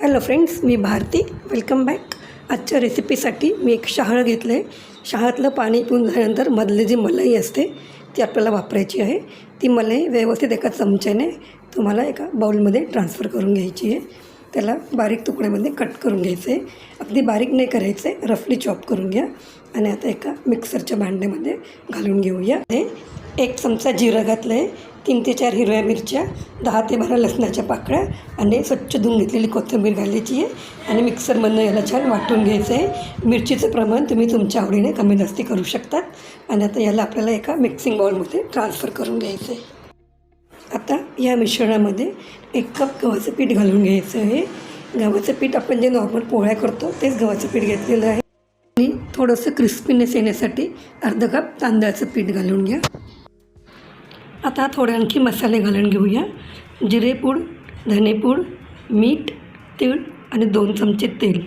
Hello friends मी Bharati. Welcome back आजच्या रेसिपीसाठी मी एक शहाळं घेतलं आहे शहाळातलं पाणी पिऊन झाल्यानंतर मधली जी मलाई असते ती आपल्याला वापरायची आहे. ती मलाई व्यवस्थित एका चमच्याने तुम्हाला एका बाउलमध्ये ट्रान्सफर करून घ्यायची आहे. त्याला बारीक तुकड्यामध्ये कट करून घ्यायचं आहे अगदी बारीक नाही करायचं आहे रफली चॉप करून घ्या. आणि आता एका मिक्सरच्या भांड्यामध्ये घालून घेऊया. हे एक चमचा जिरं घातलं आहे तीन ते चार हिरव्या मिरच्या दहा ते बारा लसणाच्या पाकळ्या आणि स्वच्छ धुवून घेतलेली कोथिंबीर घालायची आहे. आणि मिक्सरमधनं याला छान वाटून घ्यायचं आहे मिरचीचं प्रमाण तुम्ही तुमच्या आवडीने कमी जास्ती करू शकतात. आणि आता याला आपल्याला एका मिक्सिंग बाउलमध्ये ट्रान्सफर करून घ्यायचं आहे आता या मिश्रणामध्ये एक कप गव्हाचं पीठ घालून घ्यायचं आहे. गव्हाचं पीठ आपण जे नॉर्मल पोळ्या करतो तेच गव्हाचं पीठ घेतलेलं आहे. आणि थोडंसं क्रिस्पीनेस येण्यासाठी अर्धा कप तांदळाचं पीठ घालून घ्या. आता थोडे आणखी मसाले घालून घेऊया. जिरेपूड धनेपूड मीठ तीळ आणि दोन चमचे तेल.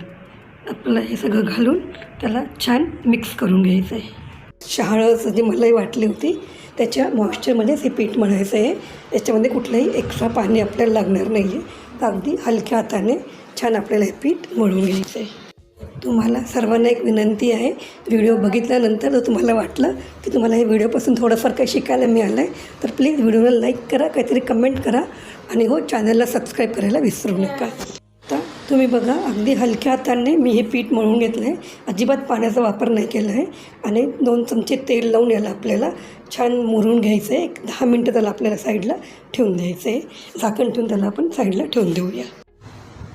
आपल्याला हे सगळं घालून त्याला छान मिक्स करून घ्यायचं आहे शहाळं जी मलाई वाटली होती. त्याच्या मॉइश्चरमध्येच हे पीठ मळायचं आहे याच्यामध्ये कुठलंही एक्स्ट्रा पाणी आपल्याला लागणार नाही आहे अगदी हलक्या हाताने छान आपल्याला हे पीठ मळून घ्यायचं आहे तुम्हाला सर्वांना एक विनंती आहे. व्हिडिओ बघितल्यानंतर जर तुम्हाला वाटलं की तुम्हाला हे व्हिडिओपासून थोडंफार काही शिकायला मिळालं आहे तर प्लीज व्हिडिओला लाईक करा काहीतरी कमेंट करा आणि हो चॅनलला सबस्क्राईब करायला विसरू नका. तर तुम्ही बघा अगदी हलक्या हाताने मी हे पीठ मळून घेतलं आहे अजिबात पाण्याचा वापर नाही केला आहे आणि दोन चमचे तेल लावून याला आपल्याला छान मुरून घ्यायचं आहे एक दहा मिनटं त्याला आपल्याला साईडला ठेवून द्यायचं आहे झाकण ठेवून त्याला आपण साईडला ठेवून देऊया.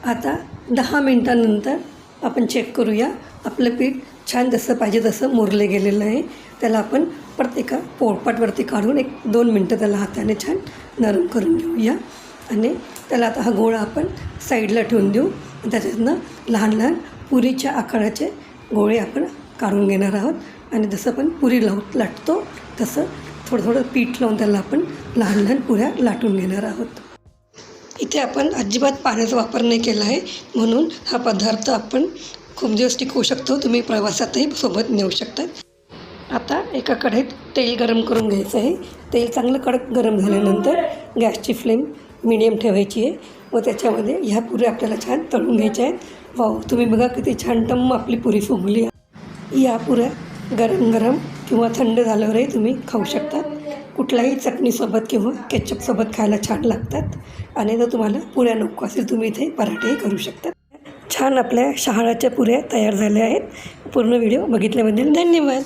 आता दहा मिनटानंतर आपण चेक करूया. आपलं पीठ छान जसं पाहिजे तसं मुरले गेलेलं आहे. त्याला आपण परत एका पोळपाटवरती काढून एक दोन मिनटं त्याला हाताने छान नरम करून घेऊया. आणि त्याला आता हा गोळा आपण साईडला ठेवून देऊ. त्याच्यातनं लहान लहान पुरीच्या आकाराचे गोळे आपण काढून घेणार आहोत. आणि जसं आपण पुरी लावून लाटतो तसं थोडं थोडं पीठ लावून त्याला आपण लहान लहान पुऱ्या लाटून घेणार आहोत. तिथे आपण अजिबात पाण्याचा वापर नाही केला आहे. म्हणून हा पदार्थ आपण खूप दिवस टिकवू शकतो. तुम्ही प्रवासातही सोबत नेऊ शकतात आता एका कढईत तेल गरम करून घ्यायचं आहे. तेल चांगलं कडक गरम झाल्यानंतर गॅसची फ्लेम मिडियम ठेवायची आहे. व त्याच्यामध्ये ह्या पुऱ्या आपल्याला छान तळून घ्यायच्या आहेत. वाव तुम्ही बघा किती छान टम्म आपली पुरी फुगली. या पुऱ्या गरम गरम किंवा थंड झाल्यावरही तुम्ही खाऊ शकता. कुठल्याही चटणीसोबत किंवा केचपसोबत खायला छान लागतात. आणि जर तुम्हाला पुऱ्या नको असेल तुम्ही इथे पराठेही करू शकता. छान आपल्या शहाळाच्या पुऱ्या तयार झाल्या आहेत. पूर्ण व्हिडिओ बघितल्याबद्दल धन्यवाद.